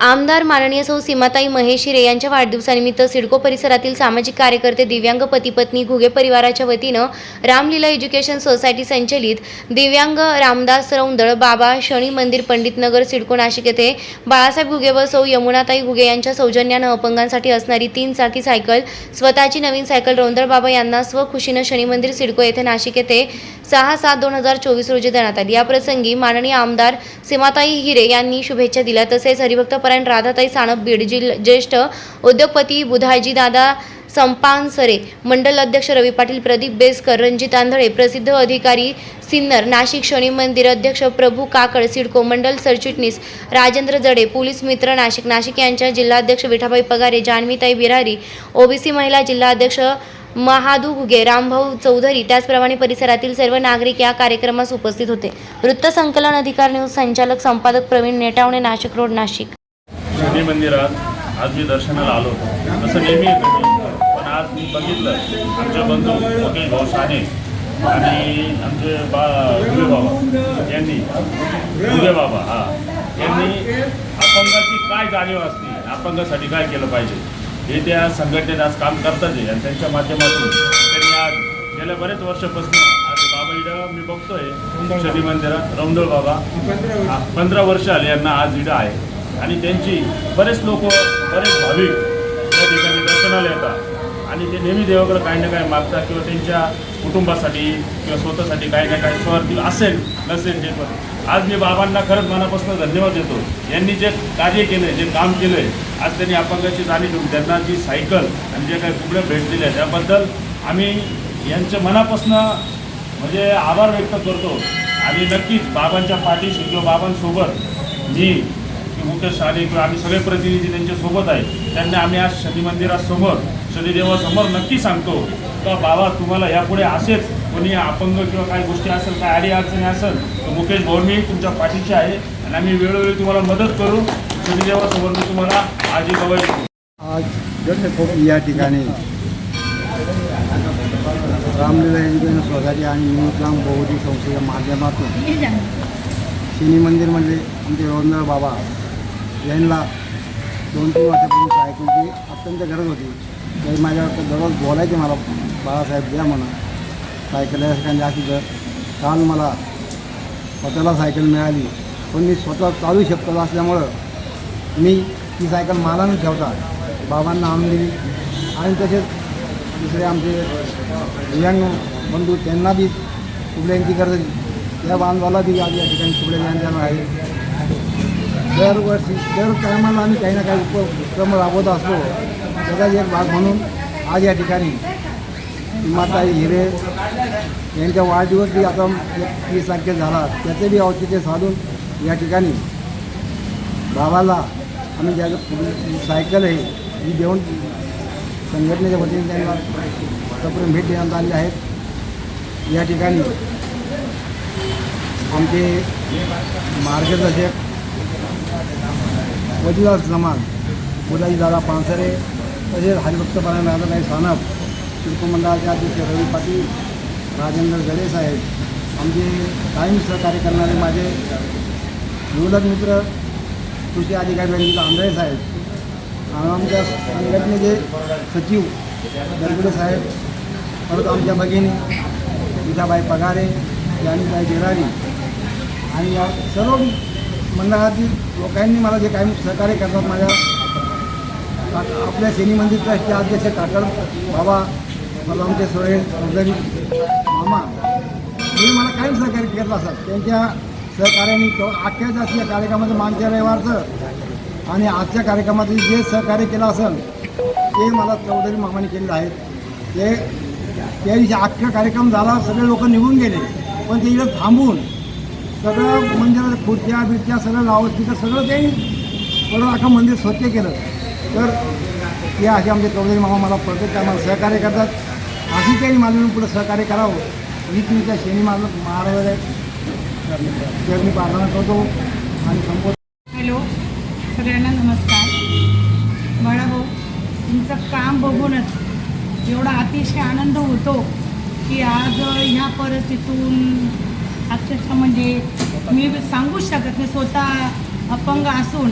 आमदार माननीय सौ सीमाताई महेश हिरे यांच्या वाढदिवसानिमित्त सिडको परिसरातील सामाजिक कार्यकर्ते दिव्यांग पतीपत्नी घुगे परिवाराच्या वतीनं रामलीला एज्युकेशन सोसायटी संचलित दिव्यांग रामदास रौंदळ बाबा शनी मंदिर पंडित नगर सिडको नाशिक येथे बाळासाहेब घुगे व सौ यमुनाताई घुगे यांच्या सौजन्यानं अपंगांसाठी असणारी तीन चाकी सायकल स्वतःची नवीन सायकल रौंदळ बाबा यांना स्वखुशीनं शनी मंदिर सिडको येथे नाशिक येथे सहा सात दोन हजार चोवीस रोजी देण्यात आली. याप्रसंगी माननीय आमदार सीमाताई हिरे यांनी शुभेच्छा दिल्या. तसेच हरिभक्तपरायण राधाताई साणप बीड ज्येष्ठ उद्योगपती बुधाजी दादा संपानसरे मंडल अध्यक्ष रवी पाटील प्रदीप बेसकर रणजित आंधळे प्रसिद्ध अधिकारी सिन्नर नाशिक शनी मंदिर अध्यक्ष प्रभू काकड सिडको मंडल सरचिटणीस राजेंद्र जडे पोलीस मित्र नाशिक नाशिक यांच्या जिल्हाध्यक्ष विठाबाई पगारे जान्हवीताई बिरारी ओबीसी महिला जिल्हाध्यक्ष महादू घुगे रामभाऊ चौधरी त्याचप्रमाणे परिसरातील सर्व नागरिक या कार्यक्रमास उपस्थित होते. वृत्तसंकलन अधिकार न्यूज संचालक संपादक प्रवीण नेटावणे नाशिक रोड नाशिक. शनी मंदिरात आज मी दर्शनाला आलो होतो. तसं नेहमी पण आज मी बघितलं आमचे बंधू मुकेश भाऊ साने आणि आमचे बा गुगे बाबा यांनी गुगे बाबा हा यांनी अपंगाची काय जाणीव असते अपंगासाठी काय केलं पाहिजे? हे त्या संघटनेत आज काम करतात आहे आणि त्यांच्या माध्यमातून त्यांनी आज गेल्या बरेच वर्षापासून आज बाबा इडं मी बघतोय. शनी मंदिरात रौंदळ बाबा. पंधरा वर्ष आले यांना आज इडं आहे. आणि त्यांची बरेच लोक बरेच भाविक या ठिकाणी दर्शनाला येतात. आणि ते नेहमी देवाकडे काही ना काही मागतात किंवा त्यांच्या कुटुंबासाठी किंवा स्वतःसाठी काही ना काही स्वार्थी असेल नसेल जे पण. आज मी बाबांना खरंच मनापासून धन्यवाद देतो. यांनी जे कार्य केलं जे काम केलं आहे आज त्यांनी अपंगाची जाणीव घेऊन त्यांना जी सायकल आणि जे काही कुबड्या भेट दिल्या त्याबद्दल आम्ही यांच्या मनापासून म्हणजे आभार व्यक्त करतो. आणि नक्कीच बाबांच्या पाठीशी किंवा बाबांसोबत मी मुख्य मुकेश साने किंवा आम्ही सगळे प्रतिनिधी त्यांच्यासोबत आहे. त्यांना आम्ही आज शनी मंदिरासमोर शनिदेवासमोर नक्की सांगतो का बाबा तुम्हाला यापुढे असेच कोणी अपंग किंवा काही गोष्टी असेल काय आडी अडचणी असेल तर मुकेश भाऊ तुमच्या पाठीशी आहे आणि आम्ही वेळोवेळी तुम्हाला मदत करू. शनिदेवासमोर मी तुम्हाला आजी गवाई आज या ठिकाणी रामलीला एज्युकेशन सोसायटी आणि युनिक्लाम बहुदी संस्थेच्या माध्यमातून शनी म्हणजे आमचे रोंदळ बाबा यांना दोन तीन वर्षापूर्वी ऐकून ती अत्यंत गरज होती. काही माझ्याकडे दररोज बोलायचे मला बाळासाहेब द्या म्हणा. सायकल यासाठी अशी जर काल मला स्वतःला सायकल मिळाली पण मी स्वतः चालू शकतो असल्यामुळं मी ती सायकल मला न ठेवता. बाबांना आणून दिली. आणि तसेच दुसरे आमचे दिव्यांग बंधू त्यांना बी कुबड्यांची गरज त्या बांधवाला बी आज या ठिकाणी कुबड्या यांच्यावर आहे दरवर्षी दर टायमाला आम्ही काही ना काही उपक्रम राबवत असतो. त्याचाच एक भाग म्हणून आज या ठिकाणी माता हिरे यांच्या वाढदिवस बी आता एक तीस तारखे झाला. त्याचे बी औचित्य साधून या ठिकाणी भावाला आम्ही ज्या सायकल आहे ही देऊन संघटनेच्या वतीने त्यांना सप्रेम भेट देण्यात आली आहेत या ठिकाणी आमचे मार्गदर्शक वजीला जमान मुलाजी दादा पानसरे तसेच हरिभक्तपरायण राधाताई सानप शिल्पमंडळाचे अध्यक्ष रवी पाटील राजेंद्र गडे साहेब आमचे कायम सहकार्य करणारे माझे निवडक मित्र कृषी अधिकारी रंजित आंधळे साहेब आमच्या संघटनेचे सचिव गरगुडे साहेब परत आमच्या भगिनी विजाबाई पगारे जानीबाई बिरारी आणि या सर्व मंडळातील लोकांनी मला जे काही सहकार्य करतात माझ्या आपल्या सेनी मंदिर ट्रस्टचे अध्यक्ष काकड बाबा मला आमचे सोहेल चौधरी मामा हे मला कायम सहकार्य करत असतात त्यांच्या सहकार्याने तो अख्ख्या जास्त या कार्यक्रमाचं मागच्या रविवारचं आणि आजच्या कार्यक्रमाचं जे सहकार्य केलं असेल ते मला चौधरी मामाने केलेलं आहे. ते त्या दिवशी अख्खा कार्यक्रम झाला सगळे लोक निघून गेले. पण ते इथं थांबून सगळं मंदिरात खुर्च्या बिर्च्या सगळं लावत तिथं सगळं त्यांनी परत अख्खं मंदिर स्वच्छ केलं. तर हे असे आमचे चौधरी मामा मला प्रत्येक टायमाला सहकार्य करतात. अशी त्यांनी मला पुढे सहकार्य करावं. ही तुमच्या शनी माल महाराज मी प्रार्थना करतो आणि संपूर्ण हॅलो सगळ्यांना नमस्कार. बाळाभाऊ हो, तुमचं काम बघूनच एवढा अतिशय आनंद होतो की आज ह्या परिस्थितीतून अक्षरशः म्हणजे मी सांगूच शकत नाही स्वतः अपंग असून.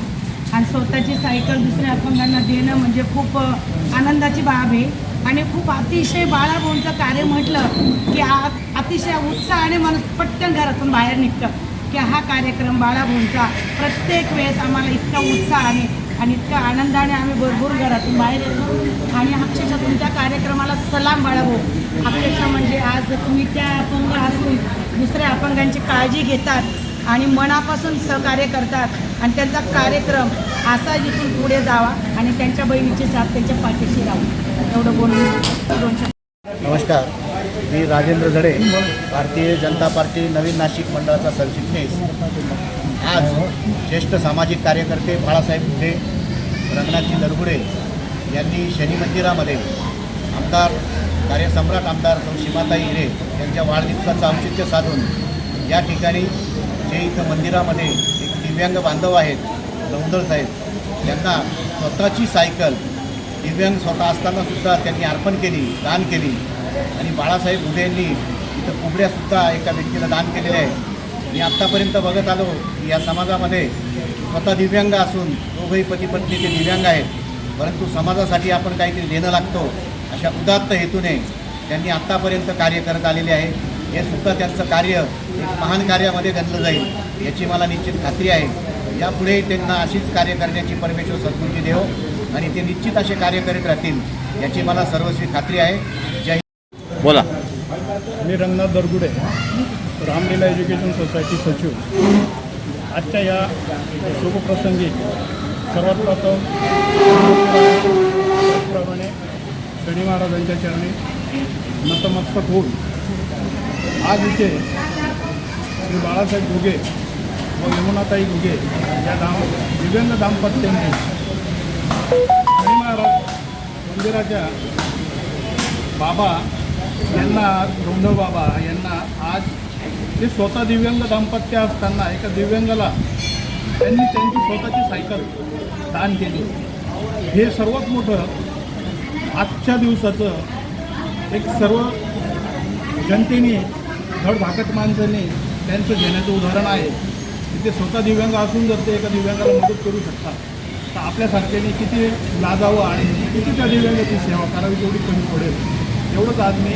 आणि स्वतःची सायकल दुसऱ्या अपंगांना देणं म्हणजे खूप आनंदाची बाब आहे. आणि खूप अतिशय बाळाभाऊंचं कार्य म्हटलं की आ अतिशय उत्साहाने माणूस पटकन घरातून बाहेर निघतं. की हा कार्यक्रम बाळाभाऊंचा प्रत्येक वेळेस आम्हाला इतका उत्साहाने आणि इतका आनंदाने आम्ही भरपूर घरातून बाहेर येतो. आणि अक्षरशः तुमच्या कार्यक्रमाला सलाम बाळाभाऊ. अक्षरशः म्हणजे आज तुम्ही त्या अपंग असून दुसऱ्या अपंगांची काळजी घेतात. आणि मनापासून सहकार्य करतात आणि त्यांचा कार्यक्रम असा इथून पुढे जावा आणि त्यांच्या बहिणीची साथ त्यांच्या पाठीशी राहू. एवढं बोलून नमस्कार. मी राजेंद्र झडे भारतीय जनता पार्टी नवीन नाशिक मंडळाचा सरचिटणीस आज ज्येष्ठ सामाजिक कार्यकर्ते बाळासाहेब बुढे रंगनाथजी दरगुडे यांनी शनी मंदिरामध्ये आमदार कार्यसम्राट आमदार सौ सीमाताई हिरे यांच्या वाढदिवसाचं औचित्य साधून या ठिकाणी जे इथं मंदिरामध्ये एक दिव्यांग बांधव आहेत लवंदळ साहेब त्यांना स्वतःची सायकल दिव्यांग स्वतः असताना सुद्धा त्यांनी अर्पण केली दान केली. आणि बाळासाहेब उदे यांनी इथं कुबड्यासुद्धा एका व्यक्तीला दान केलेले आहे. मी आत्तापर्यंत बघत आलो की या समाजामध्ये स्वतः दिव्यांग असून दोघंही पती पत्नी ते दिव्यांग आहेत. परंतु समाजासाठी आपण काहीतरी देणं लागतो अशा उदात्त हेतूने त्यांनी आत्तापर्यंत कार्य करत आलेले आहे. हे सुद्धा त्यांचं कार्य एक महान कार्यामध्ये गणलं जाईल याची मला निश्चित खात्री आहे. यापुढे त्यांना अशीच कार्य करण्याची परमेश्वर सद्बुद्धी देव आणि ते निश्चित असे कार्य करीत राहतील याची मला सर्वस्वी खात्री आहे. जय बोला. मी रंगनाथ दरगुडे रामलीला एज्युकेशन सोसायटी सचिव. आजच्या या शुभप्रसंगी सर्वात प्रथम त्याचप्रमाणे शनी महाराजांच्या चरणी नतमस्तक होऊन आज इथे श्री बाळासाहेब घुगे व यमुनाताई घुगे या दाम दिव्यांग दाम्पत्यांनी शनी महाराज मंदिराच्या बाबा यांना डोंडव बाबा यांना आज ते स्वतः दिव्यांग दाम्पत्य असताना एका दिव्यांगाला त्यांनी त्यांची स्वतःची सायकल दान केली. हे सर्वात मोठं आजच्या दिवसाचं एक सर्व जनतेने धड धडधाकट माणसाने त्यांचं घेण्याचं उदाहरण आहे. की ते स्वतः दिव्यांग असून जर ते एका दिव्यांगाला मदत करू शकतात तर आपल्यासारख्याने किती लाजावं आणि किती त्या दिव्यांगाची सेवा करावी तेवढी कमी पडेल. एवढंच आज मी